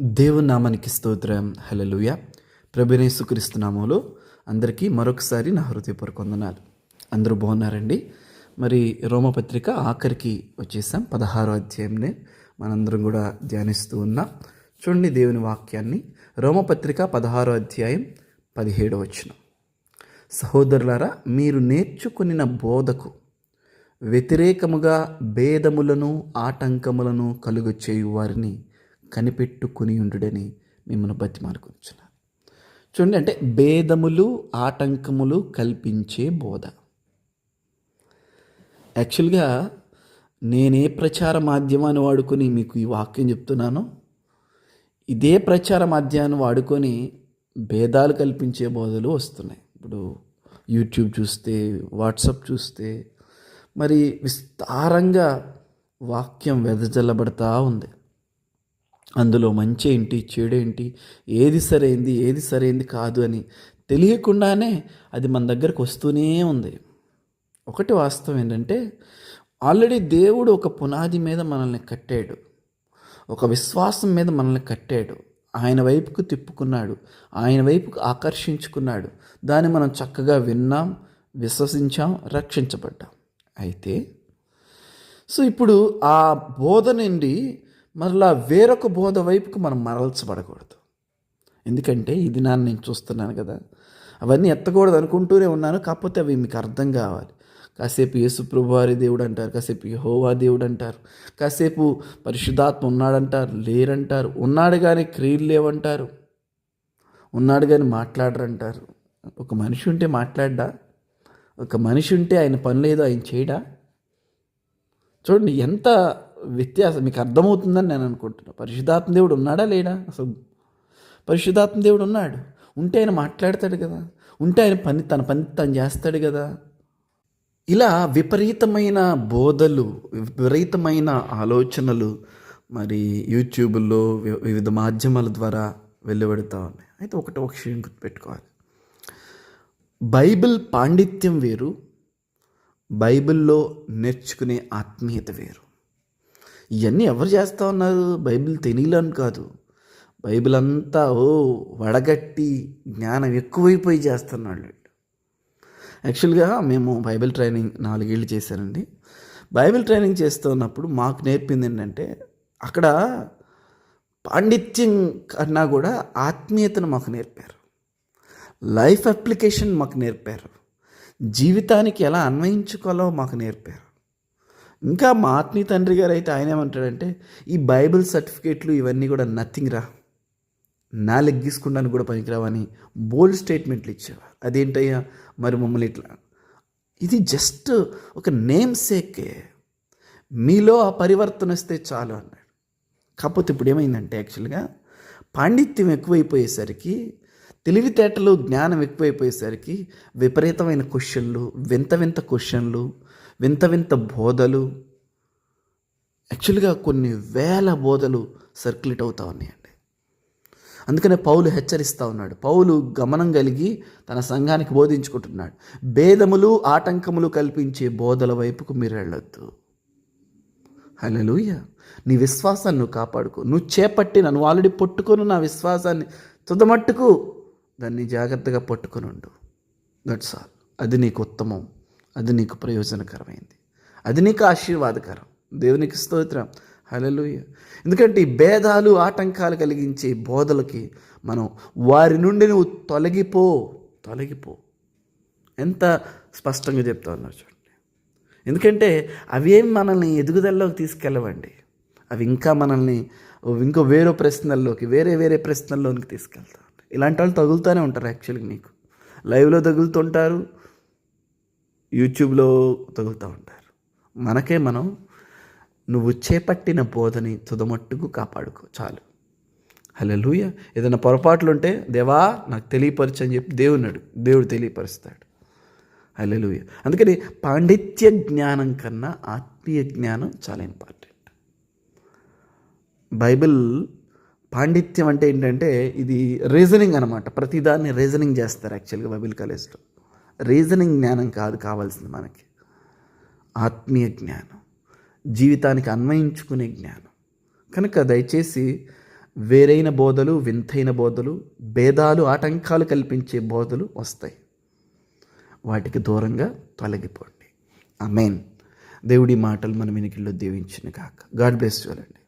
దేవుని నామానికి స్తోత్రం హలలుయ ప్రభునేసుక్రీస్తు నామంలో అందరికీ మరొకసారి నా హృదయపూర్వక వందనాలు. అందరూ బాగున్నారండి? మరి రోమపత్రిక ఆఖరికి వచ్చేసాం. పదహారో అధ్యాయంనే మనందరం కూడా ధ్యానిస్తూ ఉన్నాం. చూడండి దేవుని వాక్యాన్ని. రోమపత్రిక పదహారో అధ్యాయం పదిహేడో వచ్చిన సహోదరులారా మీరు నేర్చుకునిన బోధకు వ్యతిరేకముగా భేదములను ఆటంకములను కలుగు చేయు వారిని కనిపెట్టుకుని ఉండుడని మిమ్మల్ని బతిమాలుకొచ్చున్నాను చూడండి అంటే భేదములు ఆటంకములు కల్పించే బోధ. యాక్చువల్గా నేనే ప్రచార మాధ్యమాన్ని వాడుకొని మీకు ఈ వాక్యం చెప్తున్నాను. ఇదే ప్రచార మాధ్యాన్ని వాడుకొని భేదాలు కల్పించే బోధలు వస్తున్నాయి. ఇప్పుడు యూట్యూబ్ చూస్తే వాట్సప్ చూస్తే మరి విస్తారంగా వాక్యం వెదజల్లబడతా ఉంది. అందులో మంచి ఏంటి చెడేంటి ఏది సరైంది ఏది సరైంది కాదు అని తెలియకుండానే అది మన దగ్గరకు వస్తూనే ఉంది. ఒకటి వాస్తవం ఏంటంటే ఆల్రెడీ దేవుడు ఒక పునాది మీద మనల్ని కట్టాడు. ఒక విశ్వాసం మీద మనల్ని కట్టాడు. ఆయన వైపుకు తిప్పుకున్నాడు. ఆయన వైపుకు ఆకర్షించుకున్నాడు. దాన్ని మనం చక్కగా విన్నాం విశ్వసించాం రక్షించబడ్డాం. అయితే సో ఇప్పుడు ఆ బోధ నుండి మరలా వేరొక బోధ వైపుకు మనం మరల్చబడకూడదు. ఎందుకంటే ఇది నాన్న నేను చూస్తున్నాను కదా. అవన్నీ ఎత్తకూడదు అనుకుంటూనే ఉన్నాను కాకపోతే అవి మీకు అర్థం కావాలి. కాసేపు యేసుప్రభువారి దేవుడు అంటారు కాసేపు యహోవా దేవుడు అంటారు కాసేపు పరిశుద్ధాత్మ ఉన్నాడంటారు లేరంటారు ఉన్నాడు కానీ క్రియలు లేవంటారు ఉన్నాడు కానీ మాట్లాడరంటారు. ఒక మనిషి ఉంటే మాట్లాడ్డా? ఒక మనిషి ఉంటే ఆయన పని లేదు ఆయన చేయడా? చూడండి ఎంత వ్యత్యాసం మీకు అర్థమవుతుందని నేను అనుకుంటున్నాను పరిశుద్ధాత్మ దేవుడు ఉన్నాడా లేడా? అసలు పరిశుద్ధాత్మ దేవుడు ఉన్నాడు. ఉంటే ఆయన మాట్లాడతాడు కదా. ఉంటే ఆయన పని తన పని తను చేస్తాడు కదా. ఇలా విపరీతమైన బోధలు విపరీతమైన ఆలోచనలు మరి యూట్యూబ్లో వివిధ మాధ్యమాల ద్వారా వెలువడుతూ ఉన్నాయి. అయితే ఒకటి ఒక విషయం గుర్తుపెట్టుకోవాలి. బైబిల్ పాండిత్యం వేరు బైబిల్లో నేర్చుకునే ఆత్మీయత వేరు. ఇవన్నీ ఎవరు చేస్తూ ఉన్నారు? బైబిల్ తెలియలేని కాదు. బైబిల్ అంతా ఓ వడగట్టి జ్ఞానం ఎక్కువైపోయి చేస్తున్నాడు యాక్చువల్గా మేము బైబిల్ ట్రైనింగ్ నాలుగేళ్ళు చేశానండి. బైబిల్ ట్రైనింగ్ చేస్తూ ఉన్నప్పుడు మాకు నేర్పింది ఏంటంటే అక్కడ పాండిత్యం కన్నా కూడా ఆత్మీయతను మాకు నేర్పారు. లైఫ్ అప్లికేషన్ మాకు నేర్పారు. జీవితానికి ఎలా అన్వయించుకోవాలో మాకు నేర్పారు. ఇంకా మా ఆత్మీయ తండ్రి గారు అయితే ఆయన ఏమంటాడంటే ఈ బైబిల్ సర్టిఫికేట్లు ఇవన్నీ కూడా నథింగ్ రా. నా లెగ్గిసుకుంటానికి కూడా పనికిరావని బోల్డ్ స్టేట్మెంట్లు ఇచ్చేవారు అదేంటయ్యా? మరి మమ్మల్ని ఇట్లా ఇది జస్ట్ ఒక నేమ్ సేకే మీలో ఆ పరివర్తన వస్తే చాలు అన్నాడు. కాకపోతే ఇప్పుడు ఏమైందంటే యాక్చువల్గా పాండిత్యం ఎక్కువైపోయేసరికి తెలివితేటలు జ్ఞానం ఎక్కువైపోయేసరికి విపరీతమైన క్వశ్చన్లు వింత వింత క్వశ్చన్లు వింత వింత బోధలు. యాక్చువల్గా కొన్ని వేల బోధలు సర్క్యులేట్ అవుతూ ఉన్నాయండి. అందుకనే పౌలు హెచ్చరిస్తూ ఉన్నాడు. పౌలు గమనం కలిగి తన సంఘానికి బోధించుకుంటున్నాడు. భేదములు ఆటంకములు కల్పించే బోధల వైపుకు మీరు వెళ్ళొద్దు. హలలుయ నీ విశ్వాసాన్ని నువ్వు కాపాడుకో. నువ్వు చేపట్టి నన్ను ఆల్రెడీ పట్టుకొని నా విశ్వాసాన్ని తుదమట్టుకు దాన్ని జాగ్రత్తగా పట్టుకొని ఉండు. దట్స్ ఆల్ అది నీకు ఉత్తమం. అది నీకు ప్రయోజనకరమైంది. అది నీకు ఆశీర్వాదకరం. దేవునికి స్తోత్రం. హలలుయ ఎందుకంటే ఈ భేదాలు ఆటంకాలు కలిగించే బోధలకి మనం వారి నుండి నువ్వు తొలగిపో తొలగిపో. ఎంత స్పష్టంగా చెప్తా ఉన్నారు చూడండి. ఎందుకంటే అవేం మనల్ని ఎదుగుదలలోకి తీసుకెళ్ళవండి. అవి ఇంకా మనల్ని ఇంకో వేరే ప్రశ్నల్లోకి వేరే వేరే ప్రశ్నల్లోకి తీసుకెళ్తా ఇలాంటి వాళ్ళు తగులుతూనే ఉంటారు యాక్చువల్గా నీకు లైవ్లో తగులుతుంటారు యూట్యూబ్లో తగులుతూ ఉంటారు. మనకే మనం నువ్వు చేపట్టిన బోధని తుదమట్టుకు కాపాడుకో చాలు. హలో లూయ ఏదైనా పొరపాట్లు ఉంటే దేవా నాకు తెలియపరచు అని చెప్పి దేవుడు దేవుడు తెలియపరుస్తాడు. హలో లూయ అందుకని పాండిత్య జ్ఞానం కన్నా ఆత్మీయ జ్ఞానం చాలా ఇంపార్టెంట్. బైబిల్ పాండిత్యం అంటే ఏంటంటే ఇది రీజనింగ్ అనమాట ప్రతిదాన్ని రీజనింగ్ చేస్తారు యాక్చువల్గా బైబిల్ కాలేజ్లో. రీజనింగ్ జ్ఞానం కాదు కావాల్సింది మనకి. ఆత్మీయ జ్ఞానం. జీవితానికి అన్వయించుకునే జ్ఞానం. కనుక దయచేసి వేరైన బోధలు వింతైన బోధలు భేదాలు ఆటంకాలు కల్పించే బోధలు వస్తాయి. వాటికి దూరంగా తొలగిపోండి. మెయిన్ దేవుడి మాటలు మన వినికిల్లో దీవించిన కాక గాడ్ బ్లెస్ చూడండి